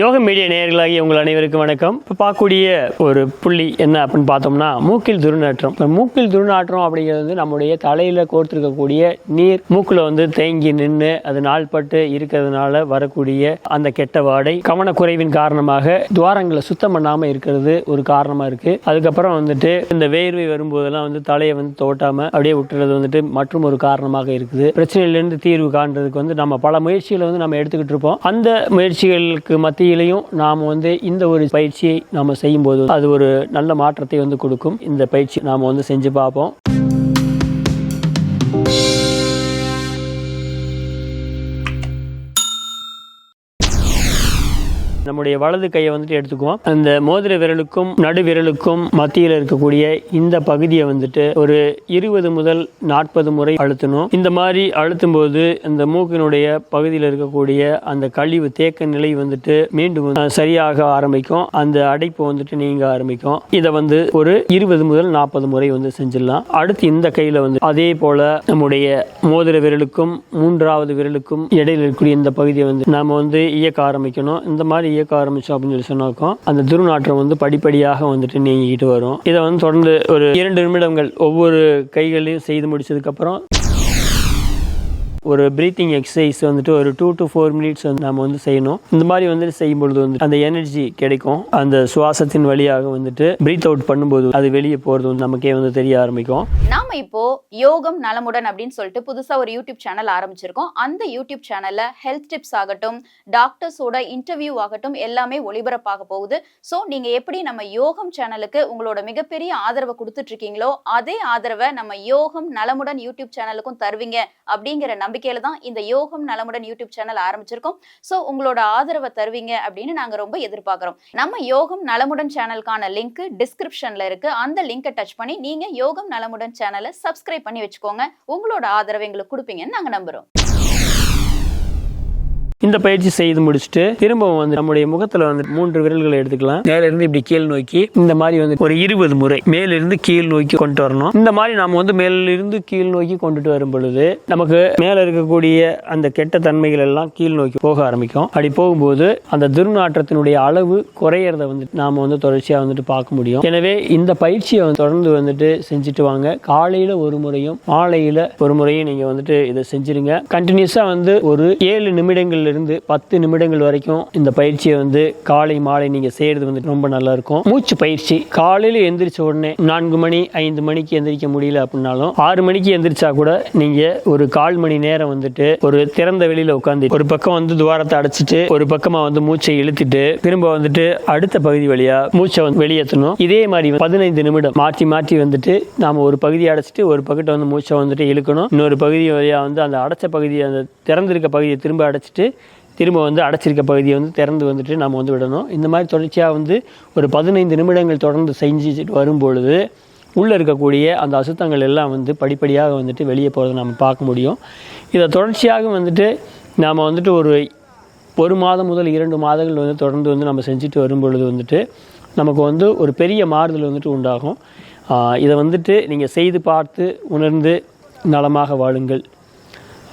யோக மீடியா நேயர்களாகிய உங்கள் அனைவருக்கும் வணக்கம். இப்போ பார்க்கக்கூடிய ஒரு புள்ளி என்ன அப்படின்னு பார்த்தோம்னா மூக்கில் துர்நாற்றம். இப்போ மூக்கில் துர்நாற்றம் அப்படிங்கிறது வந்து நம்முடைய தலையில் கோர்த்திருக்கக்கூடிய நீர் மூக்கில் வந்து தேங்கி நின்று அது நாள்பட்டு இருக்கிறதுனால வரக்கூடிய அந்த கெட்ட வாடை கவனக்குறைவின் காரணமாக துவாரங்களை சுத்தம் பண்ணாமல் இருக்கிறது ஒரு காரணமாக இருக்குது அதுக்கப்புறம் வந்துட்டு இந்த வேர்வை வரும்போதெல்லாம் வந்து தலையை வந்து தோட்டாமல் அப்படியே விட்டுறது வந்துட்டு மற்றும் ஒரு காரணமாக இருக்குது. பிரச்சனையிலேருந்து தீர்வு காண்றதுக்கு வந்து நம்ம பல முயற்சிகளை வந்து நம்ம எடுத்துக்கிட்டு இருப்போம். அந்த முயற்சிகளுக்கு மத்தியிலையும் நாம் வந்து இந்த ஒரு பயிற்சியை நாம் செய்யும்போது அது ஒரு நல்ல மாற்றத்தை வந்து கொடுக்கும். இந்த பயிற்சி நாம் வந்து செஞ்சு பார்ப்போம். நம்முடைய வலது கையை வந்துட்டு எடுத்துக்குவோம். அந்த மோதிர விரலுக்கும் நடு விரலுக்கும் மத்தியில் இருக்கக்கூடிய இந்த பகுதியை வந்துட்டு ஒரு இருபது முதல் நாற்பது முறை அழுத்தணும். இந்த மாதிரி அழுத்தும் போது இந்த மூக்கினுடைய பகுதியில் இருக்கக்கூடிய அந்த கழிவு தேக்க நிலை வந்துட்டு மீண்டும் சரியாக ஆரம்பிக்கும். அந்த அடைப்பு வந்துட்டு நீங்க ஆரம்பிக்கும். இதை வந்து ஒரு இருபது முதல் நாற்பது முறை வந்து செஞ்சிடலாம். அடுத்து இந்த கையில வந்து அதே போல நம்முடைய மோதிர விரலுக்கும் மூன்றாவது விரலுக்கும் இடையில் இருக்கக்கூடிய இந்த பகுதியை வந்து நாம வந்து இயக்க ஆரம்பிக்கணும். இந்த மாதிரி இயக்க ஆரம்பிச்சோம் அப்படின்னு சொல்லி சொன்னாக்கோ அந்த துர்நாற்றம் வந்து படிப்படியாக வந்துட்டு நீங்கிட்டு வரும். இதை வந்து தொடர்ந்து ஒரு இரண்டு நிமிடங்கள் ஒவ்வொரு கைகளையும் செய்து முடிச்சதுக்கு அப்புறம் ஒரு பிரீத்திங் எக்ஸசைஸ் வந்துட்டு ஒரு டூ டு ஃபோர் மினிட்ஸ் வந்து நம்ம வந்து செய்யணும். இந்த மாதிரி வந்துட்டு செய்யும் பொழுது வந்து அந்த எனர்ஜி கிடைக்கும். அந்த சுவாசத்தின் வழியாக வந்துட்டு பிரீத் அவுட் பண்ணும்போது அது வெளியே போகிறது வந்து நமக்கே வந்து தெரிய ஆரம்பிக்கும். நாம இப்போ யோகம் நலமுடன் அப்படின்னு சொல்லிட்டு புதுசா ஒரு யூடியூப் சேனல் ஆரம்பிச்சிருக்கோம். அந்த யூடியூப் சேனல்ல ஹெல்த் டிப்ஸ் ஆகட்டும் டாக்டர்ஸோட இன்டர்வியூ ஆகட்டும் எல்லாமே ஒளிபரப்பாக போகுது. ஸோ நீங்க எப்படி நம்ம யோகம் சேனலுக்கு உங்களோட மிகப்பெரிய ஆதரவை கொடுத்துட்டு இருக்கீங்களோ அதே ஆதரவை நம்ம யோகம் நலமுடன் யூடியூப் சேனலுக்கும் தருவீங்க அப்படிங்கிற நம்பிக்கையில தான் இந்த யோகம் நலமுடன் யூடியூப் சேனல் ஆரம்பிச்சிருக்கோம். ஸோ உங்களோட ஆதரவை தருவீங்க அப்படின்னு நாங்கள் ரொம்ப எதிர்பார்க்குறோம். நம்ம யோகம் நலமுடன் சேனலுக்கான லிங்க் டிஸ்கிரிப்ஷன்ல இருக்கு. அந்த லிங்கை டச் பண்ணி நீங்க யோகம் நலமுடன் சேனலை சப்ஸ்கிரைப் பண்ணி வச்சுக்கோங்க. உங்களோட ஆதரவை எங்களுக்கு கொடுப்பீங்கன்னு நாங்கள் நம்புறோம். இந்த பயிற்சி செய்து முடிச்சுட்டு திரும்பவும் வந்து நம்முடைய முகத்துல வந்து மூன்று விரல்களை எடுத்துக்கலாம். மேல இருந்து இப்படி கீழ் நோக்கி இந்த மாதிரி வந்து ஒரு இருபது முறை மேலிருந்து கீழ் நோக்கி கொண்டு வரணும். இந்த மாதிரி நாம வந்து மேலிருந்து கீழ் நோக்கி கொண்டுட்டு வரும் பொழுது நமக்கு மேல இருக்கக்கூடிய அந்த கெட்ட தன்மைகள் எல்லாம் கீழ் நோக்கி போக ஆரம்பிக்கும். அப்படி போகும்போது அந்த துர்நாற்றத்தினுடைய அளவு குறையறத வந்து நாம வந்து தொடர்ச்சியா வந்துட்டு பார்க்க முடியும். எனவே இந்த பயிற்சியை வந்து தொடர்ந்து வந்துட்டு செஞ்சுட்டு வாங்க. காலையில ஒரு முறையும் மாலையில ஒரு முறையும் நீங்க வந்துட்டு இதை செஞ்சிருங்க. கண்டினியூஸா வந்து ஒரு ஏழு நிமிடங்கள் இருந்து பத்து நிமிடங்கள் வரைக்கும் இந்த பயிற்சியை வந்து காலை மாலை நீங்க செய்யறது வந்து ரொம்ப நல்லா இருக்கும் மூச்சு பயிற்சி. காலையில எந்திரிச்ச உடனே நான்கு மணி ஐந்து மணிக்கு எந்திரிக்க முடியல அப்படின்னாலும் ஆறு மணிக்கு எந்திரிச்சா கூட நீங்க ஒரு கால் மணி நேரம் வந்துட்டு ஒரு திறந்த வெளியில உட்காந்து ஒரு பக்கம் வந்து துவாரத்தை அடைச்சிட்டு ஒரு பக்கமா வந்து மூச்சை இழுத்துட்டு திரும்ப வந்துட்டு அடுத்த பகுதி வழியா மூச்சை வந்து வெளியேற்றணும். இதே மாதிரி பதினைந்து நிமிடம் மாற்றி மாற்றி வந்துட்டு நாம ஒரு பகுதியை அடைச்சிட்டு ஒரு பக்கத்தை வந்து மூச்சை வந்துட்டு இழுக்கணும். இன்னொரு பகுதி வழியா வந்து அந்த அடைச்ச பகுதியை அந்த திறந்திருக்க பகுதியை திரும்ப அடைச்சிட்டு திரும்ப வந்து அடைச்சிருக்க பகுதியை வந்து திறந்து வந்துட்டு நம்ம வந்து விடணும். இந்த மாதிரி தொடர்ச்சியாக வந்து ஒரு பதினைந்து நிமிடங்கள் தொடர்ந்து செஞ்சுட்டு வரும்பொழுது உள்ளே இருக்கக்கூடிய அந்த அசுத்தங்கள் எல்லாம் வந்து படிப்படியாக வந்துட்டு வெளியே போகிறத நம்ம பார்க்க முடியும். இதை தொடர்ச்சியாக வந்துட்டு நாம் வந்துட்டு ஒரு ஒரு மாதம் முதல் இரண்டு மாதங்கள் வந்து தொடர்ந்து வந்து நம்ம செஞ்சுட்டு வரும்பொழுது வந்துட்டு நமக்கு வந்து ஒரு பெரிய மாறுதல் வந்துட்டு உண்டாகும். இதை வந்துட்டு நீங்கள் செய்து பார்த்து உணர்ந்து நலமாக வாழுங்கள்.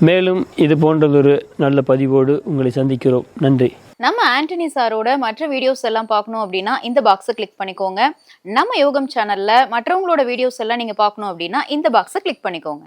மேலும் இது போன்றதொரு நல்ல பதிவோடு உங்களை சந்திக்கிறோம். நன்றி. நம்ம ஆண்டனி சாரோட மற்ற வீடியோஸ் எல்லாம் பார்க்கணும் அப்படின்னா இந்த பாக்ஸை கிளிக் பண்ணிக்கோங்க. நம்ம யோகம் சேனல்ல மற்றவங்களோட வீடியோஸ் எல்லாம் நீங்க பார்க்கணும் அப்படின்னா இந்த பாக்ஸை கிளிக் பண்ணிக்கோங்க.